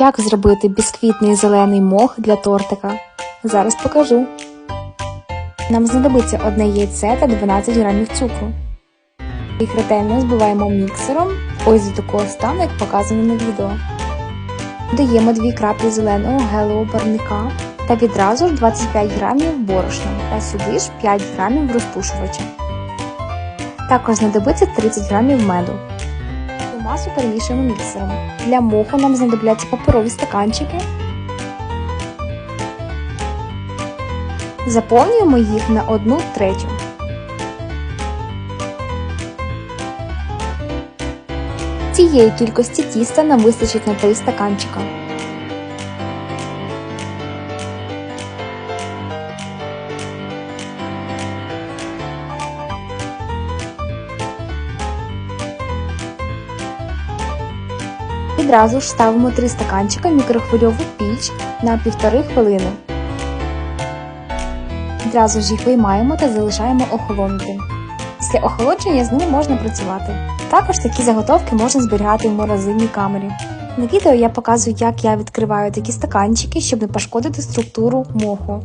Як зробити бісквітний зелений мох для тортика? Зараз покажу. Нам знадобиться одне яйце та 12 грамів цукру. Їх ретельно збиваємо міксером, ось до такого стану, як показано на відео. Додаємо 2 краплі зеленого гелевого барвника та відразу ж 25 грамів борошна та сюди ж 5 грамів розпушувача. Також знадобиться 30 грамів меду. Масу перемішуємо міксером. Для моху нам знадобляться паперові стаканчики. Заповнюємо їх на 1 третю. Цієї кількості тіста нам вистачить на 3 стаканчика. Відразу ж ставимо 3 стаканчика мікрохвильову піч на 1,5 хвилини. Відразу ж їх виймаємо та залишаємо охолонути. Після охолодження з ними можна працювати. Також такі заготовки можна зберігати в морозильній камері. На відео я показую, як я відкриваю такі стаканчики, щоб не пошкодити структуру моху.